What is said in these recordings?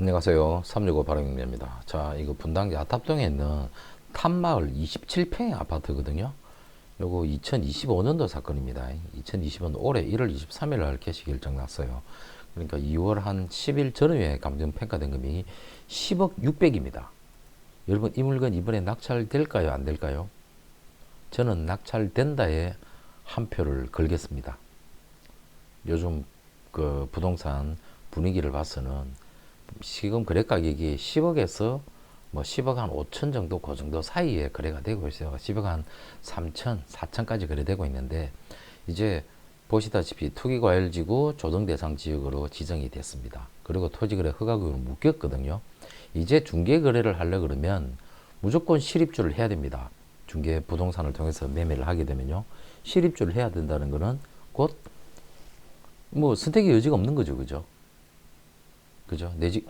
안녕하세요. 365 바람입니다. 자, 이거 분당 야탑동에 있는 탑마을 27평의 아파트거든요. 요거 2025년도 사건입니다. 2025년 올해 1월 23일 날 개시 결정 났어요. 그러니까 2월 한 10일 전후에 감정 평가된 금액이 10억 600입니다. 여러분 이 물건 이번에 낙찰될까요? 안 될까요? 저는 낙찰된다에 한 표를 걸겠습니다. 요즘 그 부동산 분위기를 봐서는 지금 거래 가격이 10억에서 뭐 10억 한 5천 정도 그 정도 사이에 거래가 되고 있어요. 10억 한 3천, 4천까지 거래되고 있는데 이제 보시다시피 투기과열지구 조정 대상 지역으로 지정이 됐습니다. 그리고 토지거래 허가구역을 묶였거든요. 이제 중개 거래를 하려 그러면 무조건 실입주를 해야 됩니다. 중개 부동산을 통해서 매매를 하게 되면요. 실입주를 해야 된다는 거는 곧뭐 선택의 여지가 없는 거죠. 그죠? 그죠? 내 집,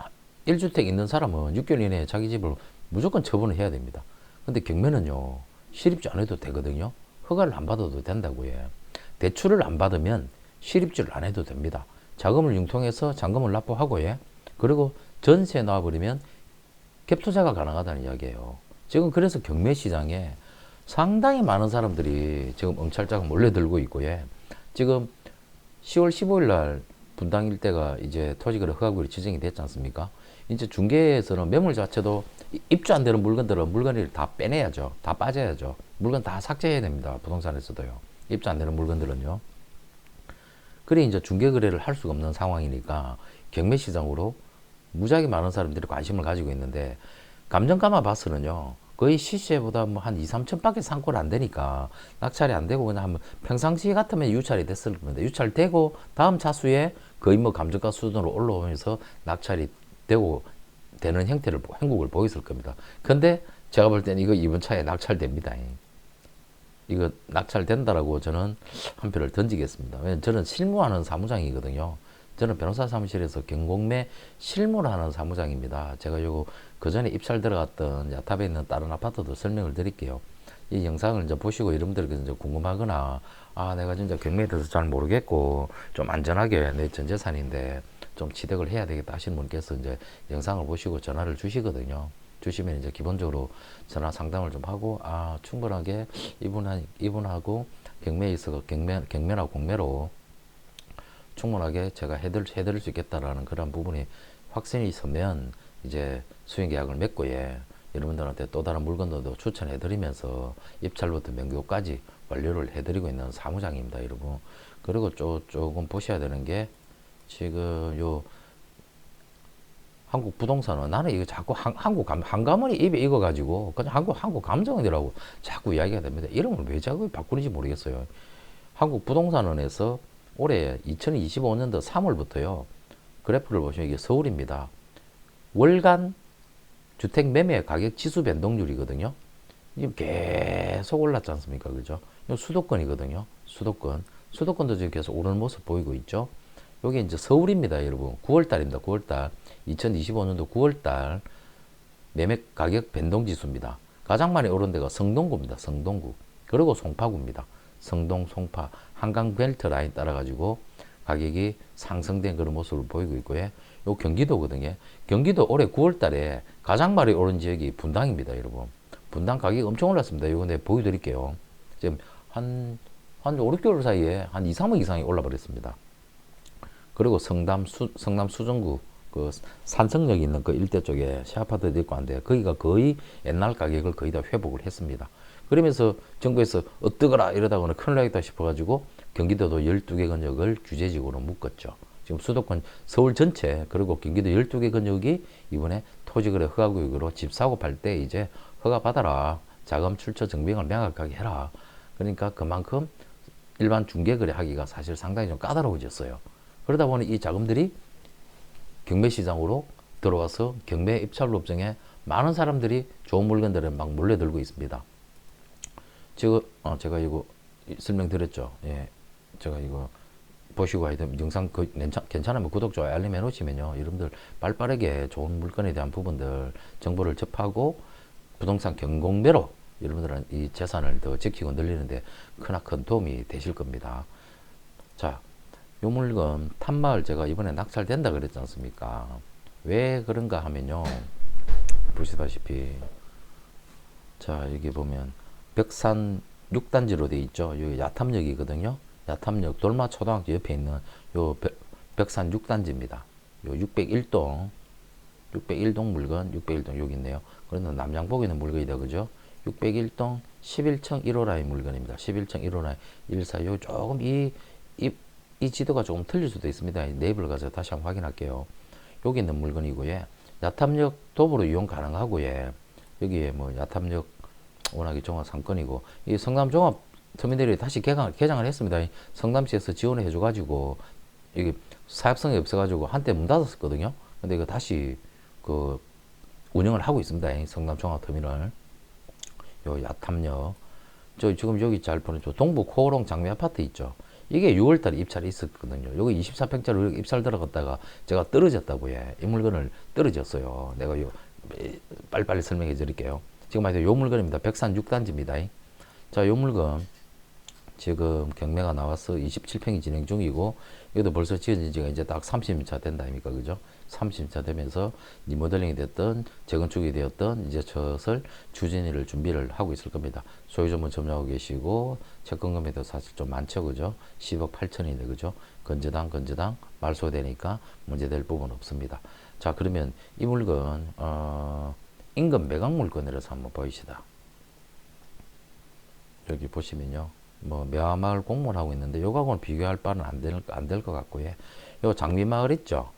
1주택 있는 사람은 6개월 이내에 자기 집을 무조건 처분을 해야 됩니다. 근데 경매는요, 실입주 안 해도 되거든요. 허가를 안 받아도 된다고 해. 대출을 안 받으면 실입주를 안 해도 됩니다. 자금을 융통해서 잔금을 납부하고 해. 그리고 전세 놔버리면 갭 투자가 가능하다는 이야기예요. 지금 그래서 경매 시장에 상당히 많은 사람들이 지금 엄찰자가 몰려들고 있고 예. 지금 10월 15일 날 분당 일대가 이제 토지거래 허가구역이 지정이 됐지 않습니까? 이제 중개에서는 매물 자체도 입주 안 되는 물건들은 물건을 다 빼내야죠. 다 빠져야죠. 물건 다 삭제해야 됩니다. 부동산에서도요. 입주 안 되는 물건들은요. 그래 이제 중개 거래를 할 수가 없는 상황이니까 경매 시장으로 무지하게 많은 사람들이 관심을 가지고 있는데 감정가만 봐서는요. 거의 시세보다 뭐 한 2, 3천밖에 상골 안 되니까 낙찰이 안 되고 그냥 한번 평상시 같으면 유찰이 됐을 겁니다. 유찰되고 다음 차수에 거의 뭐 감정가 수준으로 올라오면서 낙찰이 되고 되는 형태를 행국을 보였을 겁니다. 근데 제가 볼 때는 이거 이번 차에 낙찰됩니다. 이거 낙찰된다라고 저는 한 표를 던지겠습니다. 왜냐면 저는 실무하는 사무장이거든요. 저는 변호사 사무실에서 경공매 실무를 하는 사무장입니다. 제가 요거 그 전에 입찰 들어갔던 야탑에 있는 다른 아파트도 설명을 드릴게요. 이 영상을 이제 보시고 여러분들이 이제 궁금하거나 아 내가 진짜 경매에 대해서 잘 모르겠고 좀 안전하게 내 전 재산인데 좀 취득을 해야 되겠다 하시는 분께서 이제 영상을 보시고 전화를 주시거든요. 주시면 이제 기본적으로 전화 상담을 좀 하고 아 충분하게 이분 이분하고 경매에 있어 경매 경매나 공매로 충분하게 제가 해드릴, 해드릴 수 있겠다라는 그런 부분이 확신이 있으면 이제 수행 계약을 맺고 예, 여러분들한테 또 다른 물건들도 추천해드리면서 입찰부터 명교까지 완료를 해드리고 있는 사무장입니다, 여러분. 그리고 조, 조금 보셔야 되는 게 지금 요 한국 부동산은 나는 이거 자꾸 한, 한국 감, 한가머리 입에 익어가지고 그냥 한국 한국 감정이라고 자꾸 이야기가 됩니다. 이름을 왜 자꾸 바꾸는지 모르겠어요. 한국 부동산원에서 올해 2025년도 3월부터요. 그래프를 보시면 이게 서울입니다. 월간 주택 매매 가격 지수 변동률이거든요. 이게 계속 올랐지 않습니까? 그죠? 이 수도권이거든요. 수도권. 수도권도 지금 계속 오르는 모습 보이고 있죠. 여기 이제 서울입니다, 여러분. 9월 달입니다. 9월 달. 2025년도 9월 달 매매 가격 변동 지수입니다. 가장 많이 오른 데가 성동구입니다. 성동구. 그리고 송파구입니다. 성동, 송파, 한강 벨트 라인 따라 가지고 가격이 상승된 그런 모습을 보이고 있고요. 요 경기도거든요. 경기도 올해 9월 달에 가장 많이 오른 지역이 분당입니다, 여러분. 분당 가격이 엄청 올랐습니다. 이거 내가 보여드릴게요. 지금 한, 한 5, 6개월 사이에 한 2, 3억 이상이 올라버렸습니다. 그리고 성남, 수, 성남 수정구, 그 산성역 있는 그 일대 쪽에 시아파트도 있고 한데 거기가 거의 옛날 가격을 거의 다 회복을 했습니다. 그러면서 정부에서 어떠거라 이러다가는 큰일 나겠다 싶어가지고 경기도도 12개 근역을 규제지구로 묶었죠. 지금 수도권 서울 전체 그리고 경기도 12개 근역이 이번에 토지거래 허가구역으로 집 사고 팔 때 이제 허가 받아라. 자금 출처 증빙을 명확하게 해라. 그러니까 그만큼 일반 중개거래 하기가 사실 상당히 좀 까다로워졌어요. 그러다 보니 이 자금들이 경매 시장으로 들어와서 경매 입찰 업종에 많은 사람들이 좋은 물건들을 막 몰려들고 있습니다. 지금 어, 제가 이거 설명드렸죠. 예, 제가 이거 보시고 하여튼 영상 그 괜찮, 괜찮으면 구독, 좋아요, 알림 해놓으시면요. 여러분들 빨빠르게 좋은 물건에 대한 부분들 정보를 접하고 부동산 경공매로 여러분들은 이 재산을 더 지키고 늘리는데 크나큰 도움이 되실 겁니다. 자, 요 물건 탐마을 제가 이번에 낙찰된다 그랬지 않습니까? 왜 그런가 하면요. 보시다시피 자 여기 보면 벽산 6단지로 돼 있죠. 여기 야탐역이거든요. 야탐역 돌마 초등학교 옆에 있는 요 벽, 벽산 6단지입니다. 요 601동 601동 물건 601동 여기 있네요. 그러면 남양복에 있는 물건이다 그죠? 601동 11층 1호 라인 물건입니다. 11층 1호 라인 14. 요 조금 이, 이, 이 지도가 조금 틀릴 수도 있습니다. 이 네이버를 가서 다시 한번 확인할게요. 여기 있는 물건이고요. 야탐역 도보로 이용 가능하고요. 여기에 뭐 야탐역 워낙에 종합 상권이고 이 성남 종합 터미널이 다시 개강, 개장을 했습니다. 이 성남시에서 지원을 해줘가지고 이게 사업성이 없어가지고 한때 문 닫았었거든요. 근데 이거 다시 그 운영을 하고 있습니다. 이 성남 종합 터미널. 요 야탐역. 저 지금 여기 잘 보는 저 동부 코오롱 장미 아파트 있죠. 이게 6월달에 입찰이 있었거든요. 여기 24평짜리 입찰 들어갔다가 제가 떨어졌다고 해. 이 물건을 떨어졌어요. 내가 요 빨리빨리 설명해 드릴게요. 지금 말이죠. 요 물건입니다. 백산 6단지입니다. 자, 요 물건 지금 경매가 나와서 27평이 진행 중이고 이것도 벌써 지어진 지가 이제 딱 30차 된다 아닙니까? 그죠? 30차 되면서 리모델링이 됐던 재건축이 되었던 이제 저것을 추진을 준비를 하고 있을 겁니다. 소유주분 점유하고 계시고 채권 금액도 사실 좀 많죠. 그죠? 10억 8천인데 그죠? 건재당 건재당 말소되니까 문제될 부분 없습니다. 자 그러면 이 물건 어, 임금 매각 물건이라서 한번 보이시다. 여기 보시면요. 뭐 매화마을 공모를 하고 있는데 요거하고는 비교할 바는 안 될 안 될 것 같고요. 요 장미마을 있죠.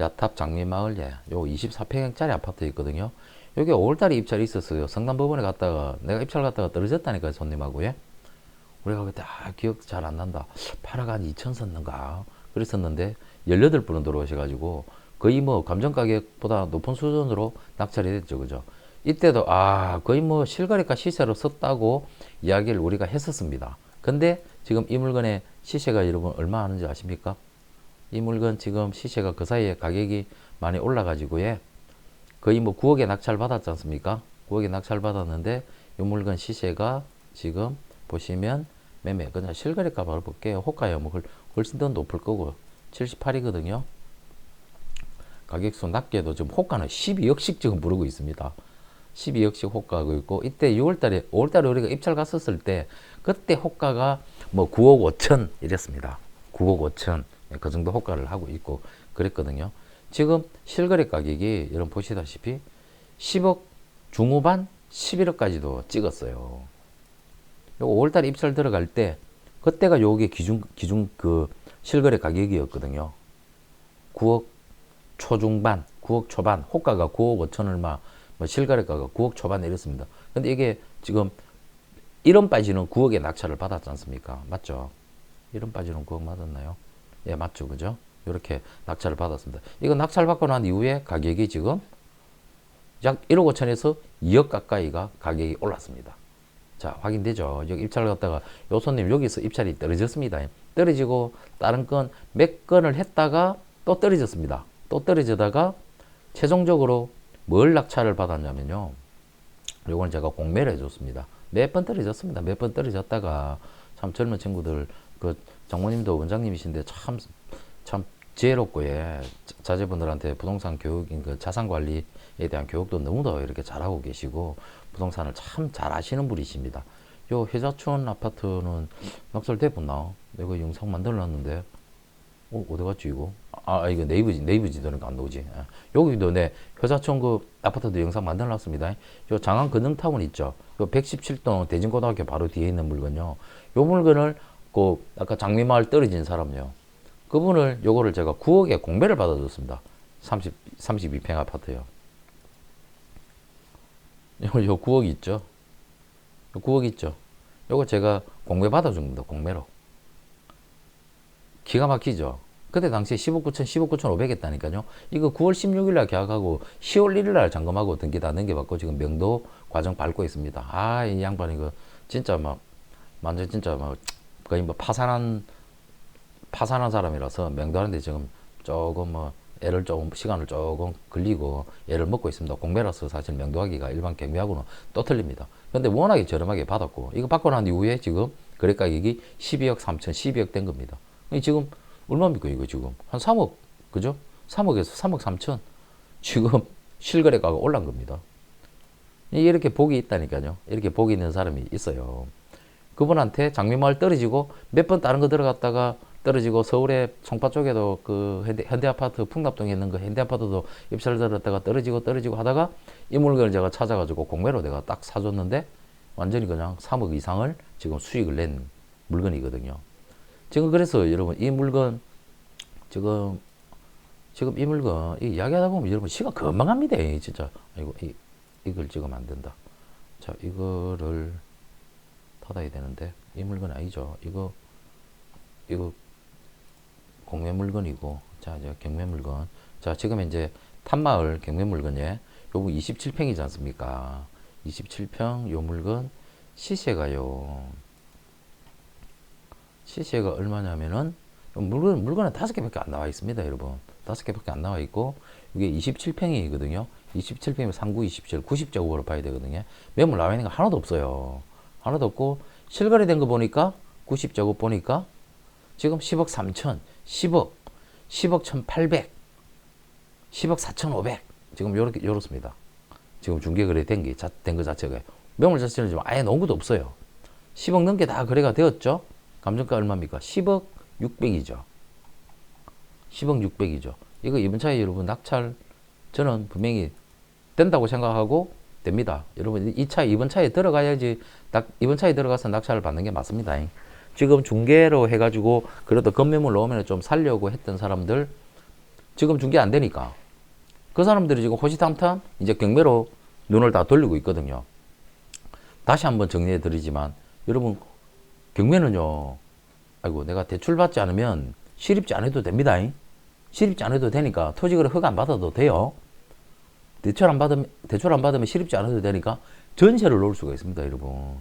야탑 장미마을 예. 요 24평짜리 아파트 있거든요. 여기 5월달에 입찰이 있었어요. 성남법원에 갔다가 내가 입찰 갔다가 떨어졌다니까요 손님하고 예. 우리가 그때 아 기억 잘 안 난다. 8억 한 2천 썼는가 그랬었는데 18분은 들어오셔가지고 거의 뭐 감정 가격보다 높은 수준으로 낙찰이 됐죠, 그죠? 이때도 아 거의 뭐 실거래가 시세로 썼다고 이야기를 우리가 했었습니다. 근데 지금 이 물건의 시세가 여러분 얼마 하는지 아십니까? 이 물건 지금 시세가 그 사이에 가격이 많이 올라가지고 예 거의 뭐 9억에 낙찰 받았지 않습니까? 9억에 낙찰 받았는데 이 물건 시세가 지금 보시면 매매 그냥 실거래가 바로 볼게요. 호가요 뭐 훨씬 더 높을 거고 78이거든요. 가격수 낮게도 지금 호가는 12억씩 지금 부르고 있습니다. 12억씩 호가하고 있고 이때 6월달에 5월달에 우리가 입찰 갔었을 때 그때 호가가 뭐 9억 5천 이랬습니다. 9억 5천 그 정도 호가를 하고 있고 그랬거든요. 지금 실거래 가격이 여러분 보시다시피 10억 중후반 11억까지도 찍었어요. 요 5월달에 입찰 들어갈 때 그때가 요게 기준 기준 그 실거래 가격이었거든요. 9억 초중반, 9억 초반, 호가가 9억 5천 얼마 뭐 실거래가가 9억 초반에 이렇습니다. 근데 이게 지금 1원 빠지는 9억의 낙찰을 받았지 않습니까? 맞죠? 1원 빠지는 9억 맞았나요? 예, 맞죠. 그죠? 이렇게 낙찰을 받았습니다. 이거 낙찰 받고 난 이후에 가격이 지금 약 1억 5천에서 2억 가까이가 가격이 올랐습니다. 자, 확인되죠? 여기 입찰을 갖다가 요 손님 여기서 입찰이 떨어졌습니다. 떨어지고 다른 건 몇 건을 했다가 또 떨어졌습니다. 또 떨어지다가 최종적으로 뭘 낙찰을 받았냐면요. 요건 제가 공매를 해줬습니다. 몇 번 떨어졌습니다. 몇 번 떨어졌다가 참 젊은 친구들 그 장모님도 원장님이신데 참 참 지혜롭고 예 자제분들한테 부동산 교육인 그 자산 관리에 대한 교육도 너무도 이렇게 잘하고 계시고 부동산을 참 잘 아시는 분이십니다. 요 회자촌 아파트는 낙찰 대본나 내가 영상 만들어 놨는데 어, 어디 갔지 이거? 아, 이거 네이버 네이버 지도니까 안 나오지. 아, 여기도 내 효자촌 그 아파트도 영상 만들어놨습니다. 요 장안 근흥타운 있죠. 요 117동 대진고등학교 바로 뒤에 있는 물건요. 요 물건을 그 아까 장미마을 떨어진 사람요. 그분을 요거를 제가 9억에 공매를 받아줬습니다. 30 32평 아파트요. 요, 요 9억 있죠. 요 9억 있죠. 요거 제가 공매 받아준 겁니다. 공매로. 기가 막히죠. 그때 당시에 15, 9천, 15, 9천 5백 했다니까요. 이거 9월 16일 날 계약하고 10월 1일 날 잔금하고 등기 다 넘겨받고 지금 명도 과정 밟고 있습니다. 아, 이 양반 이거 진짜 막, 완전 진짜 막, 거의 뭐 파산한, 파산한 사람이라서 명도하는데 지금 조금 뭐, 애를 조금, 시간을 조금 걸리고 애를 먹고 있습니다. 공매라서 사실 명도하기가 일반 경매하고는 또 틀립니다. 근데 워낙에 저렴하게 받았고, 이거 받고 난 이후에 지금 거래 가격이 12억 3천, 12억 된 겁니다. 지금 얼마입니까 이거 지금 한 3억 그죠? 3억에서 3억 3천 지금 실거래가가 올란 겁니다. 이렇게 복이 있다니까요. 이렇게 복이 있는 사람이 있어요. 그분한테 장미마을 떨어지고 몇 번 다른 거 들어갔다가 떨어지고 서울에 송파 쪽에도 그 현대, 현대 아파트 풍납동에 있는 그 현대 아파트도 입찰 들었다가 떨어지고 떨어지고 하다가 이 물건을 제가 찾아가지고 공매로 내가 딱 사줬는데 완전히 그냥 3억 이상을 지금 수익을 낸 물건이거든요. 지금 그래서 여러분 이 물건 지금 지금 이 물건 이 이야기하다 보면 여러분 시간 금방 갑니다. 이 진짜 이거 이 이걸 찍으면 안 된다. 자 이거를 닫아야 되는데 이 물건 아니죠. 이거 이거 공매 물건이고 자 이제 경매 물건 자 지금 이제 탑마을 경매 물건에 요거 27평이지 않습니까? 27평 요 물건 시세가요. 시세가 얼마냐면은 물건 물건은 다섯 개밖에 안 나와 있습니다, 여러분. 다섯 개밖에 안 나와 있고 이게 27평이거든요. 27평이면 39, 27, 90제곱으로 봐야 되거든요. 매물 나와 있는 거 하나도 없어요. 하나도 없고 실거래 된 거 보니까 90제곱 보니까 지금 10억 3천, 10억, 10억 1,800, 10억 4,500 지금 요렇게 요렇습니다. 지금 중개 거래 된게 된거 자체가 매물 자체는 지금 아예 것도 없어요. 10억 넘게 다 거래가 되었죠. 감정가 얼마입니까? 10억 600이죠. 10억 600이죠. 이거 이번 차에 여러분 낙찰 저는 분명히 된다고 생각하고 됩니다. 여러분 이 차 이번 차에 들어가야지 낙, 이번 차에 들어가서 낙찰을 받는 게 맞습니다. 지금 중개로 해가지고 그래도 건매물 넣으면 좀 살려고 했던 사람들 지금 중개 안 되니까 그 사람들이 지금 호시탐탐 이제 경매로 눈을 다 돌리고 있거든요. 다시 한번 정리해 드리지만 여러분 경매는요. 아이고 내가 대출 받지 않으면 실입지 안 해도 됩니다. 실입지 안 해도 되니까 토지거래 허가 안 받아도 돼요. 대출 안 받으면 대출 안 받으면 실입지 안 해도 되니까 전세를 놓을 수가 있습니다, 여러분.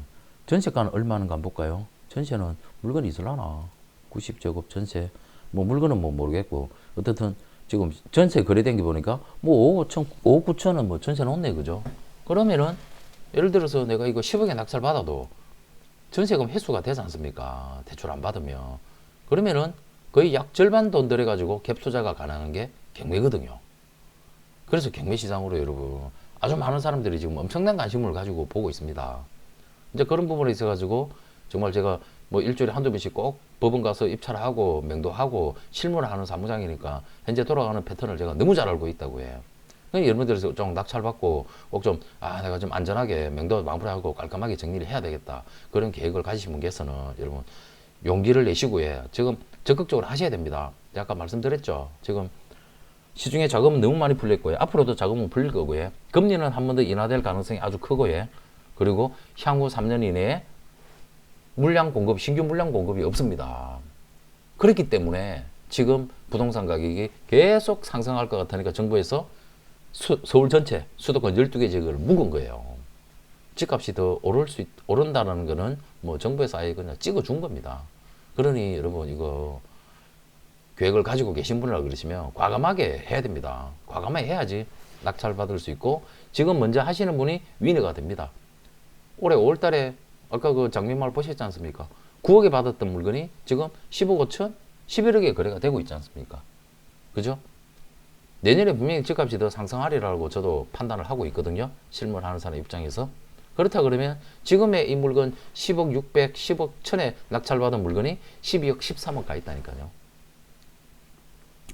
전세가는 얼마인가 한번 볼까요? 전세는 물건이 있을라나 90제곱 전세 뭐 물건은 뭐 모르겠고 어떻든 지금 전세 거래된 게 보니까 뭐 5억 5천 5억 9천은 뭐 전세 놓네 그죠? 그러면은 예를 들어서 내가 이거 10억에 낙찰 받아도 전세금 회수가 되지 않습니까? 대출 안 받으면 그러면은 거의 약 절반 돈 들여 가지고 갭 투자가 가능한 게 경매거든요. 그래서 경매 시장으로 여러분 아주 많은 사람들이 지금 엄청난 관심을 가지고 보고 있습니다. 이제 그런 부분에 있어 가지고 정말 제가 뭐 일주일에 한두 번씩 꼭 법원 가서 입찰하고 맹도하고 실무를 하는 사무장이니까 현재 돌아가는 패턴을 제가 너무 잘 알고 있다고 해요. 그러니까 여러분들에서 좀 낙찰받고 꼭 좀 아 내가 좀 안전하게 맹도 마무리하고 깔끔하게 정리를 해야 되겠다 그런 계획을 가지신 분께서는 여러분 용기를 내시고 해 지금 적극적으로 하셔야 됩니다. 아까 말씀드렸죠. 지금 시중에 자금은 너무 많이 풀렸고요. 앞으로도 자금은 풀릴 거고요. 금리는 한 번 더 인하될 가능성이 아주 크고요. 그리고 향후 3년 이내에 물량 공급, 신규 물량 공급이 없습니다. 그렇기 때문에 지금 부동산 가격이 계속 상승할 것 같으니까 정부에서 수, 서울 전체 수도권 12개 지역을 묵은 거예요. 집값이 더 오를 수, 있, 오른다는 거는 뭐 정부에서 아예 그냥 찍어준 겁니다. 그러니 여러분 이거 계획을 가지고 계신 분이라 그러시면 과감하게 해야 됩니다. 과감하게 해야지 낙찰 받을 수 있고 지금 먼저 하시는 분이 위너가 됩니다. 올해 5월 달에 아까 그 장미마을 보셨지 않습니까? 9억에 받았던 물건이 지금 15억 5천, 11억에 거래가 되고 있지 않습니까? 그죠? 내년에 분명히 집값이 더 상승하리라고 저도 판단을 하고 있거든요. 실물 하는 사람 입장에서. 그렇다 그러면 지금의 이 물건 10억 600, 10억 1000에 낙찰받은 물건이 12억 13억 가 있다니까요.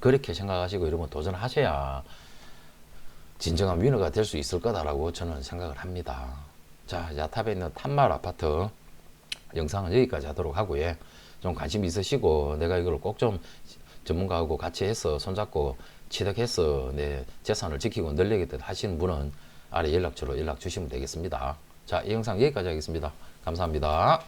그렇게 생각하시고 여러분 도전하셔야 진정한 위너가 될 수 있을 거다라고 저는 생각을 합니다. 자, 야탑에 있는 탑마을 아파트 영상은 여기까지 하도록 하고요. 좀 관심 있으시고 내가 이걸 꼭 좀 전문가하고 같이 해서 손잡고 취득해서 내 재산을 지키고 늘리겠다 하시는 분은 아래 연락처로 연락 주시면 되겠습니다. 자, 이 영상 여기까지 하겠습니다. 감사합니다.